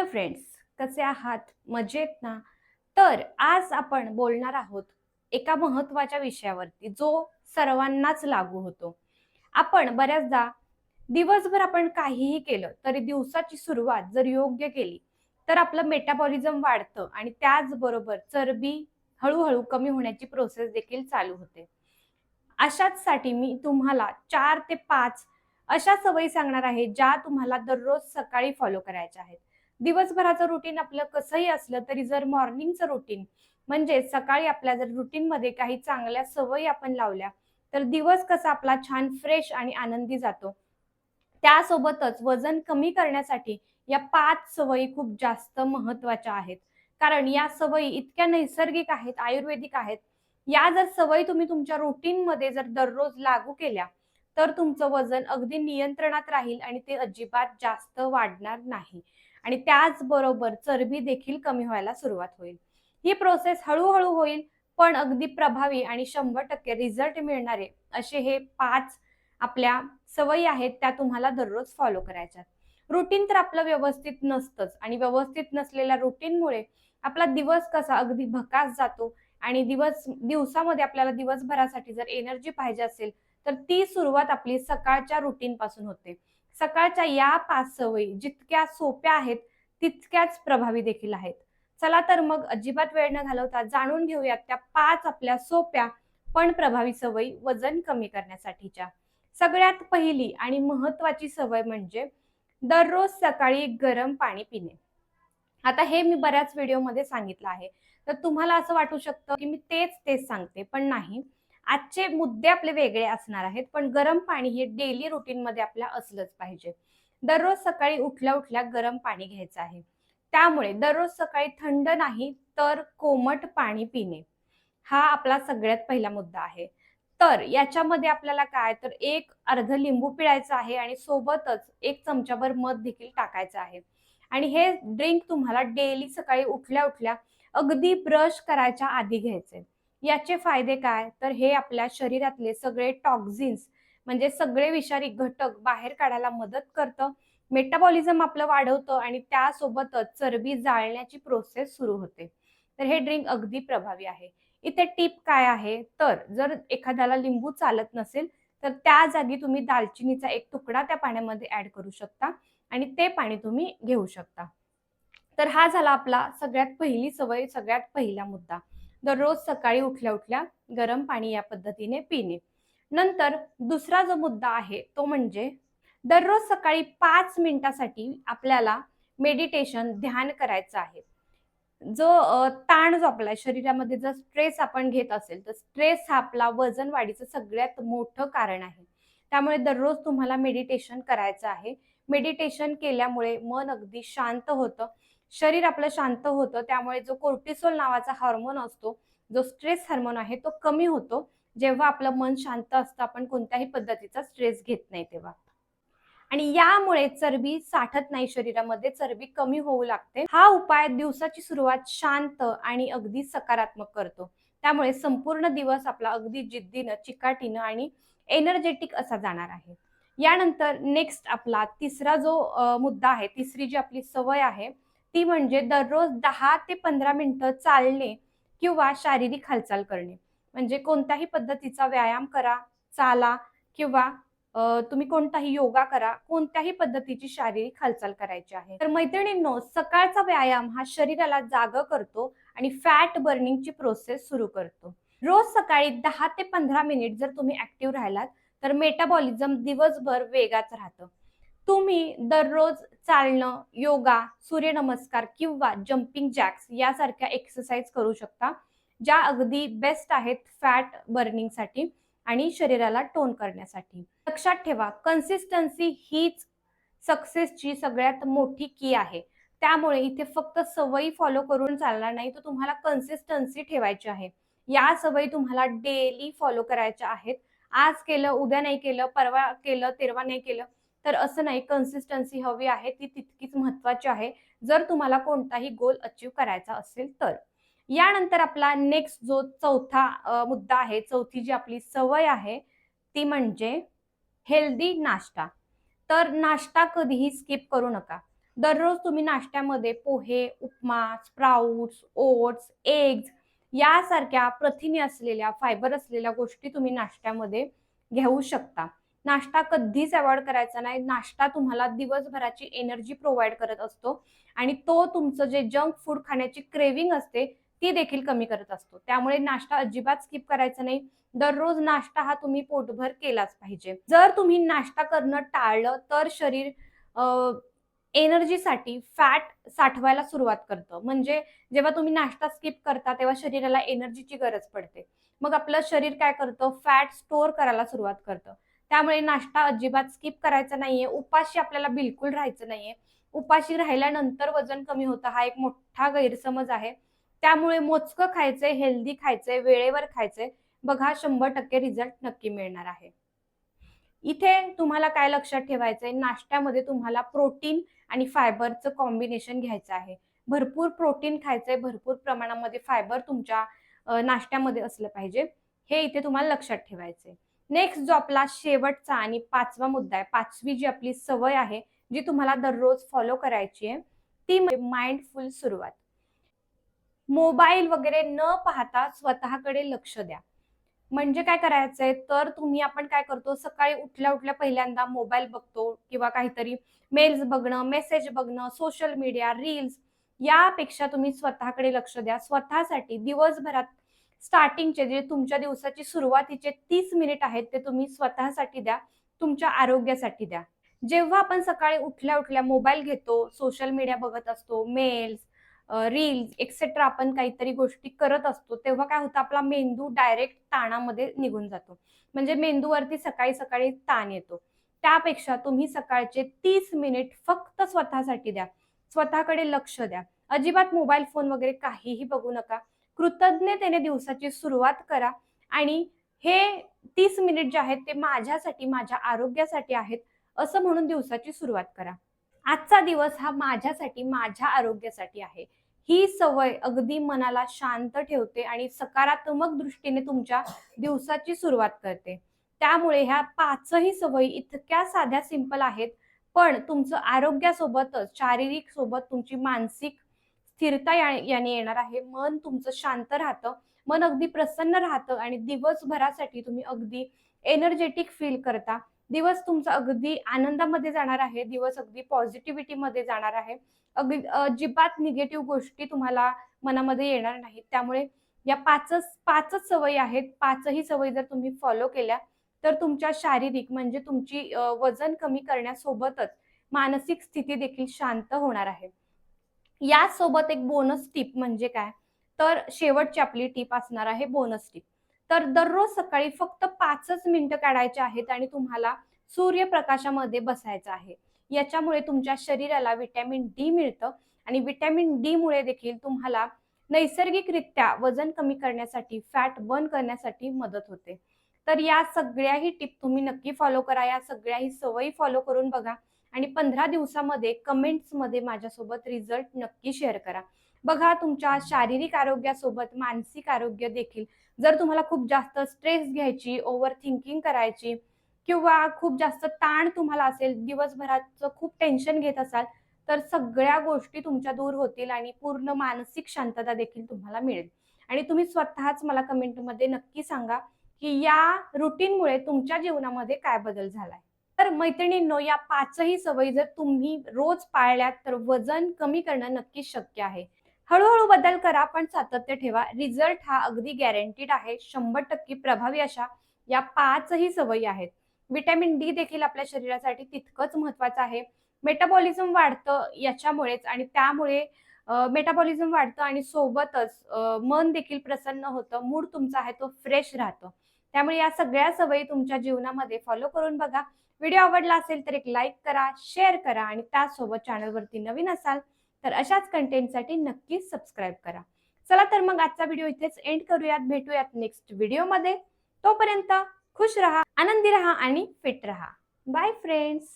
Hello friends कसे आहात? मजेत ना? तर आज आपण बोलणार आहोत एका महत्त्वाच्या विषयावरती जो सर्वांनाच लागू होतो. आपण बऱ्याचदा दिवसभर आपण काहीही केलं तरी दिवसाची सुरुवात जर योग्य केली तर आपलं मेटाबॉलिझम वाढतं आणि त्याचबरोबर चरबी हळूहळू कमी होण्याची प्रोसेस देखील चालू होते. अशाच साठी मी तुम्हाला चार ते पाच अशा सवयी सांगणार आहे ज्या तुम्हाला दररोज सकाळी फॉलो करायच्या आहेत. दिवसभराचं रुटीन आपलं कसंही असलं तरी जर मॉर्निंगचं रुटीन म्हणजे सकाळी आपल्या जर रुटीनमध्ये काही चांगल्या सवयी आपण लावल्या तर दिवस कसा आपला छान फ्रेश आणि आनंदी जातो. त्यासोबतच वजन कमी करण्यासाठी या पाच सवयी खूप जास्त महत्त्वाच्या आहेत. कारण या सवयी इतक्या नैसर्गिक आहेत आयुर्वेदिक आहेत. या जर सवयी तुम्ही तुमच्या रुटीनमध्ये जर दररोज लागू केल्या तर तुमचं वजन अगदी नियंत्रणात राहील आणि ते अजिबात जास्त वाढणार नाही. आणि त्याचबरोबर चरबी देखील कमी व्हायला सुरुवात होईल. ही प्रोसेस हळूहळू होईल पण अगदी प्रभावी आणि शंभर टक्के रिझल्ट मिळणारे असे हे पाच आपल्या सवयी आहेत त्या तुम्हाला दररोज फॉलो करायच्या रुटीन तर आपलं व्यवस्थित नसतंच आणि व्यवस्थित नसलेल्या रुटीनमुळे आपला दिवस कसा अगदी भकास जातो आणि दिवस दिवसामध्ये आपल्याला दिवसभरासाठी जर एनर्जी पाहिजे असेल तर ती सुरुवात आपली सकाळच्या रुटीन पासून होते. सकाळच्या या पाच सवयी जितक्या सोप्या आहेत तितक्याच प्रभावी देखील आहेत. चला तर मग अजिबात वेळ न घालवता जाणून घेऊयात त्या पाच आपल्या सोप्या पण प्रभावी सवयी वजन कमी करण्यासाठीच्या. सगळ्यात पहिली आणि महत्वाची सवय म्हणजे दररोज सकाळी गरम पाणी पिणे. आता हे मी बऱ्याच व्हिडिओमध्ये सांगितलं आहे. तर तुम्हाला असं वाटू शकतं की मी तेच तेच सांगते पण नाही. आजचे मुद्दे आपले वेगळे असणार आहेत पण गरम पाणी हे डेली रुटीनमध्ये आपल्या असलंच पाहिजे. दररोज सकाळी उठल्या उठल्या गरम पाणी घ्यायचं आहे. त्यामुळे दररोज सकाळी थंड नाही तर कोमट पाणी पिणे. हा आपला सगळ्यात पहिला मुद्दा आहे. तर याच्यामध्ये आपल्याला काय? तर एक अर्ध लिंबू पिळायचं आहे आणि सोबतच एक चमचाभर मध देखील टाकायचं आहे. आणि हे ड्रिंक तुम्हाला डेली सकाळी उठल्या उठल्या अगदी ब्रश करायच्या आधी घ्यायचे याचे फायदे काय? तर हे आपल्या शरीरातले सगळे टॉक्झिन्स म्हणजे सगळे विषारी घटक बाहेर काढायला मदत करतं. मेटाबॉलिझम आपलं वाढवतं आणि त्यासोबतच चरबी जाळण्याची प्रोसेस सुरू होते. तर हे ड्रिंक अगदी प्रभावी आहे. इथे टीप काय आहे? तर जर एखाद्याला लिंबू चालत नसेल तर त्या जागी तुम्ही दालचिनीचा एक तुकडा त्या पाण्यामध्ये ऍड करू शकता आणि ते पाणी तुम्ही घेऊ शकता. तर हा झाला आपला सगळ्यात पहिली सवय सगळ्यात पहिला मुद्दा. दररोज सकाळी उठल्या उठल्या गरम पाणी या पद्धतीने पिणे. नंतर दुसरा जो मुद्दा आहे तो म्हणजे दररोज सकाळी पाच मिनिटासाठी आपल्याला मेडिटेशन ध्यान करायचं आहे. जो ताण जो आपला शरीरामध्ये जर स्ट्रेस आपण घेत असेल तर स्ट्रेस हा आपला वजन वाढीचं सगळ्यात मोठं कारण आहे. त्यामुळे दररोज तुम्हाला मेडिटेशन करायचं आहे. मेडिटेशन केल्यामुळे मन अगदी शांत होतं. शरीर आपलं शांत होतं त्यामुळे जो कोर्टिसोल नावाचा हार्मोन असतो जो स्ट्रेस हार्मोन आहे तो कमी होतो. जेव्हा आपलं मन शांत असतं आपण कोणत्याही पद्धतीचा स्ट्रेस घेत नाही तेव्हा. आणि यामुळे चरबी साठत नाही शरीरामध्ये चरबी कमी होऊ लागते. हा उपाय दिवसाची सुरुवात शांत आणि अगदी सकारात्मक करतो. त्यामुळे संपूर्ण दिवस आपला अगदी जिद्दीनं चिकाटीनं आणि एनर्जेटिक असा जाणार आहे. यानंतर नेक्स्ट आपला तिसरा जो मुद्दा आहे तिसरी जी आपली सवय आहे ती म्हणजे दररोज दहा ते पंधरा मिनिटं चालणे किंवा शारीरिक हालचाल करणे. म्हणजे कोणत्याही पद्धतीचा व्यायाम करा चाला किंवा तुम्ही कोणताही योगा करा कोणत्याही पद्धतीची शारीरिक हालचाल करायची आहे. तर मैत्रिणींनो सकाळचा व्यायाम हा शरीराला जाग करतो आणि फॅट बर्निंगची प्रोसेस सुरू करतो. रोज सकाळी दहा ते पंधरा मिनिट जर तुम्ही ऍक्टिव्ह राहिलात तर मेटाबॉलिझम दिवसभर वेगाच राहतं. तुम्ही दररोज चालणं योगा सूर्यनमस्कार किंवा जम्पिंग जॅक्स यासारख्या एक्सरसाइज करू शकता ज्या अगदी बेस्ट आहेत फॅट बर्निंगसाठी आणि शरीराला टोन करण्यासाठी. लक्षात ठेवा कन्सिस्टन्सी हीच सक्सेसची सगळ्यात मोठी की आहे. त्यामुळे इथे फक्त सवयी फॉलो करून चालणार नाही तर तुम्हाला कन्सिस्टन्सी ठेवायची आहे. या सवयी तुम्हाला डेली फॉलो करायच्या आहेत. आज केलं उद्या नाही केलं परवा केलं तेरवा नाही केलं तर असं नाही कन्सिस्टन्सी हवी आहे ती तितकीच महत्वाची आहे. जर तुम्हाला कोणताही गोल अचीव करायचा असेल तर. यानंतर आपला नेक्स्ट जो चौथा मुद्दा आहे चौथी जी आपली सवय आहे ती म्हणजे हेल्दी नाश्ता. तर नाश्ता कधीही स्किप करू नका. दररोज तुम्ही नाश्त्यामध्ये pohe upma sprouts oats eggs यासारख्या प्रथिने असलेल्या फायबर असलेल्या गोष्टी तुम्ही नाश्त्यामध्ये घेऊ शकता. नाश्ता कधीच अवॉइड करायचा नाही. नाश्ता तुम्हाला दिवसभराची एनर्जी प्रोव्हाइड करत असतो आणि तो तुमचं जे जंक फूड खाण्याची क्रेविंग असते ती देखील कमी करत असतो. त्यामुळे नाश्ता अजिबात स्किप करायचा नाही. दररोज नाश्ता हा तुम्ही पोटभर केलाच पाहिजे. जर तुम्ही नाश्ता करणं टाळलं तर शरीर एनर्जीसाठी फॅट साठवायला सुरुवात करतं. म्हणजे जेव्हा तुम्ही नाश्ता स्किप करता तेव्हा शरीराला एनर्जीची गरज पडते. मग आपलं शरीर काय करतं? फॅट स्टोअर करायला सुरुवात करतं. त्यामुळे नाश्ता अजिबात स्किप करायचा नाहीये. उपाशी आपल्याला बिलकुल राहायचं नाहीये. उपाशी राहिल्यानंतर वजन कमी होतं. हा एक मोठा गैरसमज आहे. त्यामुळे मोजकं खायचंय हेल्दी खायचंय वेळेवर खायचंय. बघा शंभर टक्के रिझल्ट नक्की मिळणार आहे. इथे तुम्हाला काय लक्षात ठेवायचंय? नाश्त्यामध्ये तुम्हाला प्रोटीन आणि फायबरचं कॉम्बिनेशन घ्यायचं आहे. भरपूर प्रोटीन खायचंय. भरपूर प्रमाणामध्ये फायबर तुमच्या नाश्त्यामध्ये असलं पाहिजे. हे इथे तुम्हाला लक्षात ठेवायचंय. नेक्स्ट जो आपला शेवटचा आणि पाचवा मुद्दा आहे पाचवी जी आपली सवय आहे जी तुम्हाला दररोज फॉलो करायची आहे ती म्हणजे माइंडफुल सुरुवात. मोबाईल वगैरे न पाहता स्वतःकडे लक्ष द्या. म्हणजे काय करायचंय? तर तुम्ही आपण काय करतो? सकाळी उठल्या उठल्या पहिल्यांदा मोबाईल बघतो किंवा काहीतरी मेल्स बघणं मेसेज बघणं सोशल मीडिया रील्स यापेक्षा तुम्ही स्वतःकडे लक्ष द्या. स्वतःसाठी दिवसभरात स्टार्टिंगचे जे तुमच्या दिवसाची सुरुवातीचे तीस मिनिट आहेत ते तुम्ही स्वतःसाठी द्या तुमच्या आरोग्यासाठी द्या. जेव्हा आपण सकाळी उठल्या उठल्या मोबाईल घेतो सोशल मीडिया बघत असतो मेल्स रील्स एक्सेट्रा आपण काहीतरी गोष्टी करत असतो तेव्हा काय होतं आपला मेंदू डायरेक्ट ताणामध्ये निघून जातो. म्हणजे मेंदूवरती सकाळी सकाळी ताण येतो. त्यापेक्षा तुम्ही सकाळचे तीस मिनिट फक्त स्वतःसाठी द्या. स्वतःकडे लक्ष द्या. अजिबात मोबाईल फोन वगैरे काहीही बघू नका. कृतज्ञतेने दिवसाची सुरुवात करा. आणि हे तीस मिनिट जे आहेत ते माझ्यासाठी माझ्या आरोग्यासाठी आहेत असं म्हणून दिवसाची सुरुवात करा. आजचा दिवस हा माझ्यासाठी माझ्या आरोग्यासाठी आहे. ही सवय अगदी मनाला शांत ठेवते आणि सकारात्मक दृष्टीने तुमच्या दिवसाची सुरुवात करते. त्यामुळे ह्या पाचही सवयी इतक्या साध्या सिंपल आहेत. पण तुमचं आरोग्यासोबतच शारीरिक सोबत तुमची मानसिक स्थिरता याने येणार आहे. मन तुमचं शांत राहतं. मन अगदी प्रसन्न राहतं आणि दिवसभरासाठी तुम्ही अगदी एनर्जेटिक फील करता. दिवस तुमचा अगदी आनंदामध्ये जाणार आहे. दिवस अगदी पॉझिटिव्हिटीमध्ये जाणार आहे. अगदी अजिबात निगेटिव्ह गोष्टी तुम्हाला मनामध्ये येणार नाहीत. त्यामुळे या पाचच पाचच सवयी आहेत. पाचही सवयी जर तुम्ही फॉलो केल्या तर तुमच्या शारीरिक म्हणजे तुमची वजन कमी करण्यासोबतच मानसिक स्थिती देखील शांत होणार आहे. यासोबत एक बोनस टिप म्हणजे काय? तर शेवटची आपली टिप असणार आहे बोनस टिप तर दररोज सकाळी फक्त पाचच मिनिटं काढायचे आहेत आणि तुम्हाला सूर्यप्रकाशामध्ये बसायचं आहे. याच्यामुळे तुमच्या शरीराला विटॅमिन डी मिळतं आणि विटॅमिन डी मुळे देखील तुम्हाला नैसर्गिकरित्या वजन कमी करण्यासाठी फॅट बर्न करण्यासाठी मदत होते. तर या सगळ्याही टिप तुम्ही नक्की फॉलो करा. या सगळ्याही सवयी फॉलो करून बघा. आणि पंधरा दिवसामध्ये कमेंट्समध्ये माझ्यासोबत रिझल्ट नक्की शेअर करा. बघा तुमच्या शारीरिक आरोग्यासोबत मानसिक आरोग्य देखील. जर तुम्हाला खूप जास्त स्ट्रेस घ्यायची ओव्हर थिंकिंग करायची किंवा खूप जास्त ताण तुम्हाला असेल दिवसभराचं खूप टेन्शन घेत असाल तर सगळ्या गोष्टी तुमच्या दूर होतील आणि पूर्ण मानसिक शांतता देखील तुम्हाला मिळेल. आणि तुम्ही स्वतःच मला कमेंटमध्ये नक्की सांगा की या रुटीनमुळे तुमच्या जीवनामध्ये काय बदल झालाय? तर मैत्रिणींनो या पाचही सवयी जर तुम्ही रोज पाळल्यात तर वजन कमी करणं नक्कीच शक्य आहे. हळूहळू बदल करा पण सातत्य ठेवा. रिझल्ट हा अगदी गॅरंटीड आहे. शंभर टक्के प्रभावी अशा या पाचही सवयी आहेत. विटॅमिन डी देखील आपल्या शरीरासाठी तितकंच महत्वाचं आहे. मेटाबॉलिझम वाढतं याच्यामुळेच आणि त्यामुळे मेटाबॉलिझम वाढतं आणि सोबतच मन देखील प्रसन्न होतं. मूड तुमचा आहे तो फ्रेश राहतो. त्यामुळे या सगळ्या सवयी तुमच्या जीवनामध्ये फॉलो करून बघा. व्हिडिओ आवडला असेल तर एक लाईक करा शेअर करा आणि त्यासोबत चॅनलवरती नवीन असाल तर अशाच कंटेंटसाठी नक्कीच सबस्क्राईब करा. चला तर मग आजचा व्हिडिओ इथेच एंड करूयात. भेटूयात नेक्स्ट व्हिडिओमध्ये तोपर्यंत खुश रहा आनंदी रहा आणि फिट रहा. Bye friends